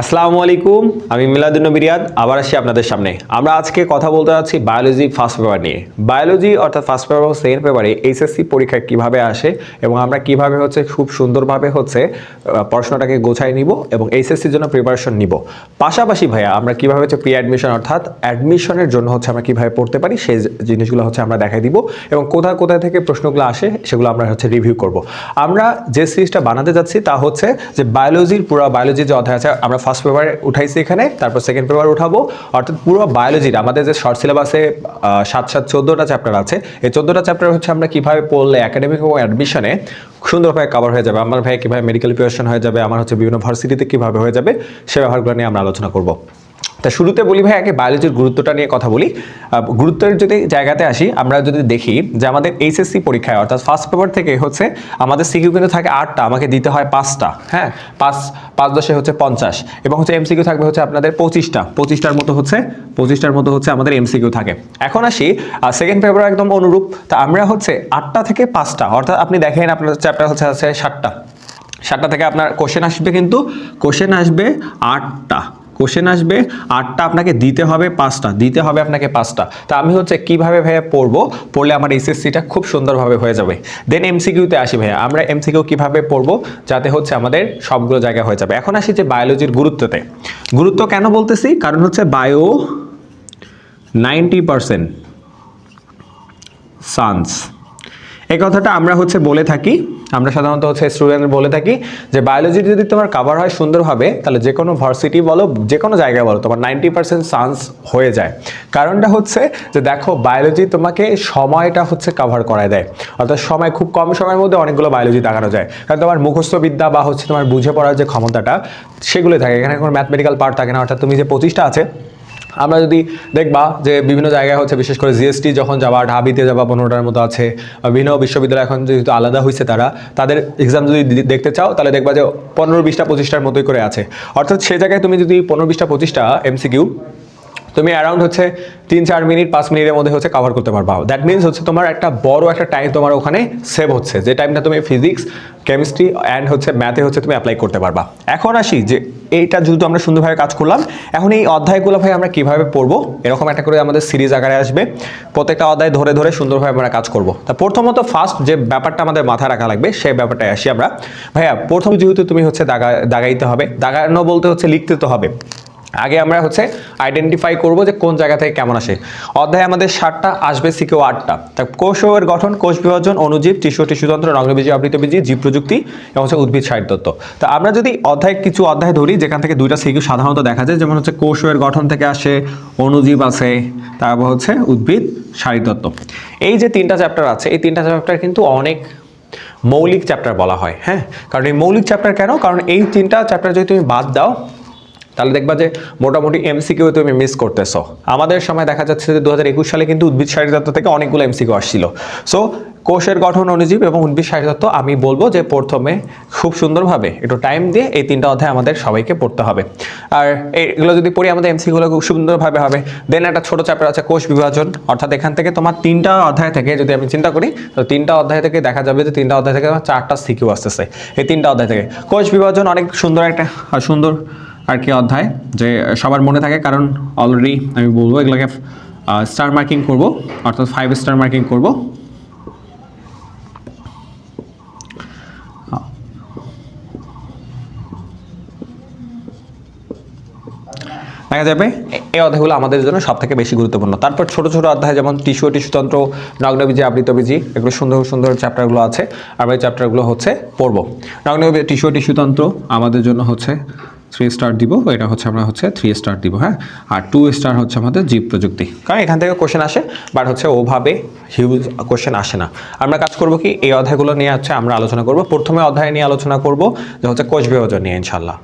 আসসালামু আলাইকুম, আমি মিলাদুন্নবী রিয়াদ, আবার আসছি আপনাদের সামনে। আমরা আজকে কথা বলতে যাচ্ছি বায়োলজি ফার্স্ট পেপার নিয়ে। বায়োলজি অর্থাৎ ফার্স্ট পেপার ও সেকেন্ড পেপারে এইচএসসি পরীক্ষায় কীভাবে আসে এবং আমরা কীভাবে হচ্ছে খুব সুন্দরভাবে হচ্ছে পড়াশোনাটাকে গোছায় নিব এবং এইচএসসির জন্য প্রিপারেশন নিব। পাশাপাশি ভাইয়া, আমরা কীভাবে হচ্ছে প্রি অ্যাডমিশন অর্থাৎ অ্যাডমিশনের জন্য হচ্ছে আমরা কীভাবে পড়তে পারি, সেই জিনিসগুলো হচ্ছে আমরা দেখাই দিব এবং কোথায় কোথায় থেকে প্রশ্নগুলো আসে সেগুলো আমরা হচ্ছে রিভিউ করব। আমরা যে সিরিজটা বানাতে যাচ্ছি তা হচ্ছে যে বায়োলজির পুরো, বায়োলজির যে অধ্যায় আছে, আমরা ফার্স্ট পেপারে উঠাইছি এখানে, তারপর সেকেন্ড পেপার উঠাবো। অর্থাৎ পুরো বায়োলজির আমাদের যে শর্ট সিলেবাসে সাত সাত, চোদ্দোটা চ্যাপ্টার আছে, এই চোদ্দোটা চ্যাপ্টার হচ্ছে আমরা কীভাবে পড়লে একাডেমিক এবং অ্যাডমিশনে সুন্দরভাবে কভার হয়ে যাবে, আমার ভাই কীভাবে মেডিকেল প্রিপারেশন হয়ে যাবে, আমার হচ্ছে বিভিন্ন ভার্সিটিতে কীভাবে হয়ে যাবে, সে ব্যাপারগুলো নিয়ে আমরা আলোচনা করব। তা শুরুতে বলি ভাই, আগে বায়োলজির গুরুত্বটা নিয়ে কথা বলি। গুরুত্বের যদি জায়গাতে আসি, আমরা যদি দেখি যে আমাদের এইচএসসি পরীক্ষায়, অর্থাৎ ফার্স্ট পেপার থেকে হচ্ছে আমাদের সিকিউ কিন্তু থাকে আটটা, আমাকে দিতে হয় পাঁচটা হ্যাঁ? পাঁচ পাঁচ দশে হচ্ছে পঞ্চাশ, এবং হচ্ছে এমসিকিউ থাকবে হচ্ছে আপনাদের পঁচিশটা, পঁচিশটার মতো হচ্ছে, পঁচিশটার মতো হচ্ছে আমাদের এমসিকিউ থাকে। এখন আসি সেকেন্ড পেপার একদম অনুরূপ, তা আমরা হচ্ছে আটটা থেকে পাঁচটা, অর্থাৎ আপনি দেখেন আপনার চ্যাপ্টার হচ্ছে, আছে সাতটা। সাতটা থেকে আপনার কোশ্চেন আসবে কিন্তু কোশ্চেন আসবে আটটা। কোশ্চেন আসবে। আটটা আপনাকে দিতে হবে পাঁচটা, দিতে হবে আপনাকে পাঁচটা। তা আমি হচ্ছে কীভাবে ভাইয়া পড়ব? পড়লে আমার এসএসসিটা খুব সুন্দরভাবে হয়ে যাবে। দেন এমসিকিউতে আসি ভাইয়া। আমরা এমসিকিউ কীভাবে পড়ব? যাতে হচ্ছে আমাদের সবগুলো জায়গায় হয়ে যাবে। এখন আসি যে বায়োলজির গুরুত্বতে। গুরুত্ব কেন বলতেছি? কারণ হচ্ছে বায়ো নাইনটি পারসেন্ট সানস এই কথাটা আমরা হচ্ছে বলে থাকি। আমরা সাধারণত হচ্ছে স্টুডেন্ট বলে থাকি যে বায়োলজি যদি তোমার কাভার হয় সুন্দরভাবে তাহলে যে কোনো ভার্সিটি বলো, যে কোনো জায়গায় বলো, তোমার নাইনটি পার্সেন্ট চান্স হয়ে যায়। কারণটা হচ্ছে যে দেখো বায়োলজি তোমাকে সময়টা হচ্ছে কাভার করায় দেয়। অর্থাৎ সময় খুব কম সময়ের মধ্যে অনেকগুলো বায়োলজি দেখানো যায়। কারণ তোমার মুখস্থ বিদ্যা বা হচ্ছে তোমার বুঝে পড়ার যে ক্ষমতাটা সেগুলো থাকে। এখানে কোনো ম্যাথমেটিক্যাল পার্ট থাকে না। অর্থাৎ তুমি যে পঁচিশটা আছে আমরা যদি দেখবা যে বিভিন্ন জায়গায় হচ্ছে, বিশেষ করে জিএসটি যখন যাবা, ঢাবিতে যাবা, পনেরোটার মতো আছে বিভিন্ন বিশ্ববিদ্যালয় এখন যেহেতু আলাদা হয়েছে তারা, তাদের এক্সাম যদি দেখতে চাও, তাহলে দেখবা যে পনেরো, বিশটা, পঁচিশটার মতোই করে আছে। অর্থাৎ সে জায়গায় তুমি যদি পনেরো, বিশটা, পঁচিশটা এমসিকিউ তুমি অ্যারাউন্ড হচ্ছে তিন, চার মিনিট পাঁচ মিনিটের মধ্যে হচ্ছে কভার করতে পারবা। দ্যাট মিনস হচ্ছে তোমার একটা বড় একটা টাইম তোমার ওখানে সেভ হচ্ছে। যে টাইমটা তুমি ফিজিক্স কেমিস্ট্রি অ্যান্ড হচ্ছে ম্যাথে হচ্ছে তুমি অ্যাপ্লাই করতে পারবা। এখন আসি যে এইটা যেহেতু আমরা সুন্দরভাবে কাজ করলাম, এখন এই অধ্যায়গুলো ভাই আমরা কীভাবে পড়ব? এরকম একটা করে আমাদের সিরিজ আকারে আসবে। প্রত্যেকটা অধ্যায় ধরে ধরে সুন্দরভাবে আমরা কাজ করব। তা প্রথমত ফার্স্ট যে ব্যাপারটা আমাদের মাথায় রাখা লাগবে, সেই ব্যাপারটায় আসি আমরা। ভাইয়া, প্রথম যেহেতু তুমি হচ্ছে দাগা দাগাইতে হবে, দাগানো বলতে হচ্ছে লিখতে তো হবে। আগে আমরা হচ্ছে আইডেন্টিফাই করব যে কোন জায়গা থেকে কেমন আসে। অধ্যায় আমাদের ষাটটা আসবে সিকেও আটটা। তা কোষের গঠন, কোষ বিভাজন, অনুজীব, টিস্যু, টিস্যুতন্ত্র নগ্নবীজি আবৃতবীজি জীব প্রযুক্তি এবং হচ্ছে উদ্ভিদ সাহিত্যত্ব তা আমরা যদি অধ্যায় কিছু অধ্যায় ধরি, যেখান থেকে দুইটা সিকিউ সাধারণত দেখা যায়, যেমন হচ্ছে কোষের গঠন থেকে আসে অণুজীব আছে, তারপর হচ্ছে উদ্ভিদ সাহিত্যত্ব এই যে তিনটা চ্যাপ্টার আছে, এই তিনটা চ্যাপ্টার কিন্তু অনেক মৌলিক চ্যাপ্টার বলা হয় হ্যাঁ? কারণ এই মৌলিক চ্যাপ্টার কেন? কারণ এই তিনটা চ্যাপ্টার যদি তুমি বাদ দাও তাহলে দেখবা যে মোটামুটি এমসিকিউ তুমি মিস করতেছো। আমাদের সময় দেখা যাচ্ছে যে দু হাজার একুশ সালে কিন্তু উদ্ভিদ শারীরতত্ত্ব থেকে অনেকগুলো এমসিকিউ আসছিল। সো কোষের গঠন অনুজীব এবং উদ্ভিদ শারীরতত্ত্ব আমি বলব যে প্রথমে খুব সুন্দরভাবে একটু টাইম দিয়ে এই তিনটা অধ্যায় আমাদের সবাইকে পড়তে হবে। আর এগুলো যদি পড়ি, আমাদের এমসিকিউগুলো খুব সুন্দরভাবে হবে। দেন একটা ছোট চ্যাপ্টার আছে কোষ বিভাজন। অর্থাৎ এখান থেকে তোমার তিনটা অধ্যায় থেকে যদি আমি চিন্তা করি, তো তিনটা অধ্যায় থেকে দেখা যাবে যে তিনটা অধ্যায় থেকে আমার চারটা সিকিউ আসতেছে। এই তিনটা অধ্যায় থেকে কোষ বিভাজন অনেক সুন্দর একটা, সুন্দর আর কি অধ্যায় যে সবার মনে থাকে, কারণ অলরেডি আমি বলব এগুলোকে স্টার মার্কিং করব, অর্থাৎ ফাইভ স্টার মার্কিং করব। দেখা যাবে, এই অধ্যায়গুলো আমাদের জন্য সব থেকে বেশি গুরুত্বপূর্ণ। তারপর ছোট ছোট অধ্যায়, যেমন টিস্যু, টিস্যুতন্ত্র, নগ্নবীজি, আবৃতবীজি, এগুলো সুন্দর সুন্দর চ্যাপ্টারগুলো আছে। আমরা এই চ্যাপ্টারগুলো হচ্ছে পড়ব। নগ্নবী টিস্যু, টিস্যুতন্ত্র আমাদের জন্য হচ্ছে থ্রি স্টার দিব, এটা হচ্ছে আমরা হচ্ছে থ্রি স্টার দিব হ্যাঁ? আর টু স্টার হচ্ছে আমাদের জীব প্রযুক্তি। কারণ এখান থেকে কোশ্চেন আসে বাট হচ্ছে ওভাবে হিউজ কোশ্চেন আসে না। আমরা কাজ করব কি, এই অধ্যায়গুলো নিয়ে হচ্ছে আমরা আলোচনা করব। প্রথমে অধ্যায় নিয়ে আলোচনা করব, যে হচ্ছে কোষ বিভাজন নিয়ে ইনশাল্লাহ